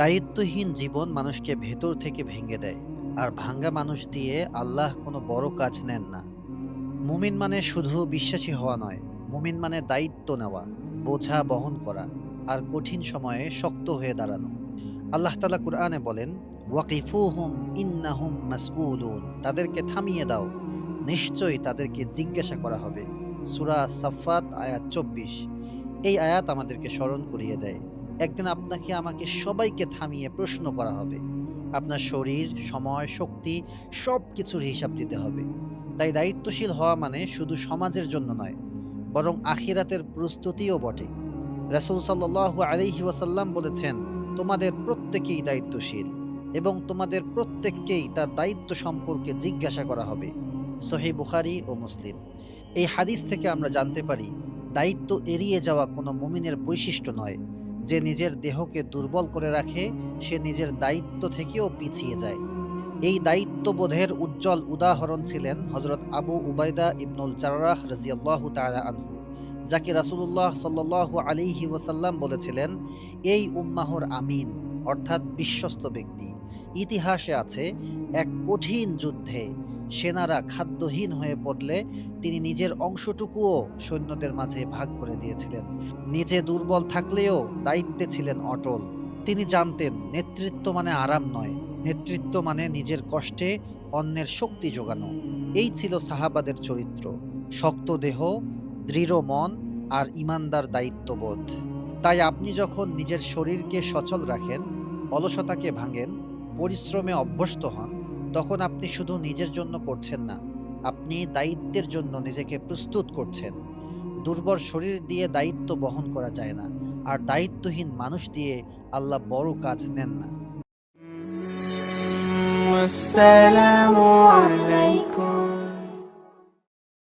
দায়িত্বহীন জীবন মানুষকে ভেতর থেকে ভেঙে দেয়, আর ভাঙ্গা মানুষ দিয়ে আল্লাহ কোনো বড় কাজ নেন না। মুমিন মানে শুধু বিশ্বাসী হওয়া নয়, মুমিন মানে দায়িত্ব নেওয়া, বোঝা, বহন করা, আর কঠিন সময়ে শক্ত হয়ে দাঁড়ানো। আল্লাহ তালা কুরআনে বলেন, ওয়াকিফুহুম ইন্নাহুম মাসউলুন। তাদেরকে থামিয়ে দাও, নিশ্চয়ই তাদেরকে জিজ্ঞাসা করা হবে। সুরা সাফাত আয়াত চব্বিশ। এই আয়াত আমাদেরকে স্মরণ করিয়ে দেয়। একদিন আপনাকে, আমাকে সবাইকে থামিয়ে প্রশ্ন করা হবে। আপনার শরীর, সময়, শক্তি সব কিছুর হিসাব দিতে হবে। তাই দায়িত্বশীল হওয়া মানে শুধু সমাজের জন্য নয়, বরং আখিরাতের প্রস্তুতিও বটে। রাসূল সাল্লাল্লাহু আলাইহি ওয়াসাল্লাম বলেছেন, তোমাদের প্রত্যেকেই দায়িত্বশীল এবং তোমাদের প্রত্যেককেই তার দায়িত্ব সম্পর্কে জিজ্ঞাসা করা হবে। সহি বুখারি ও মুসলিম। এই হাদিস থেকে আমরা জানতে পারি, দায়িত্ব এড়িয়ে যাওয়া কোনো মুমিনের বৈশিষ্ট্য নয়। যে নিজের দেহকে দুর্বল করে রাখে, সে নিজের দায়িত্ব থেকেও পিছিয়ে যায়। এই দায়িত্ববোধের উজ্জ্বল উদাহরণ ছিলেন হজরত আবু উবাইদা ইবনুল জার্রাহ রাজিয়াল্লাহু তাআলা আনহু, যাকে রাসূলুল্লাহ সাল্লাল্লাহু আলাইহি ওয়াসাল্লাম বলেছিলেন, এই উম্মাহর আমিন অর্থাৎ বিশ্বস্ত ব্যক্তি। ইতিহাসে আছে, এক কঠিন যুদ্ধে সেনারা খাদ্যহীন হয়ে পড়লে তিনি নিজের অংশটুকুও সৈন্যদের মাঝে ভাগ করে দিয়েছিলেন। নিজে দুর্বল থাকলেও দায়িত্বে ছিলেন অটল। তিনি জানতেন, নেতৃত্ব মানে আরাম নয়, নেতৃত্ব মানে নিজের কষ্টে অন্যের শক্তি যোগানো এই ছিল সাহাবাদের চরিত্র। শক্ত দেহ, দৃঢ় মন আর ইমানদার দায়িত্ববোধ। তাই আপনি যখন নিজের শরীরকে সচল রাখেন, অলসতাকে ভাঙেন, পরিশ্রমে অভ্যস্ত হন তখন আপনি শুধু নিজের জন্য করছেন না, আপনি দায়িত্বের জন্য নিজেকে প্রস্তুত করছেন। দুর্বল শরীর দিয়ে দায়িত্ব বহন করা যায় না, আর দায়িত্বহীন মানুষ দিয়ে আল্লাহ বড় কাজ নেন না। আসসালামু আলাইকুম।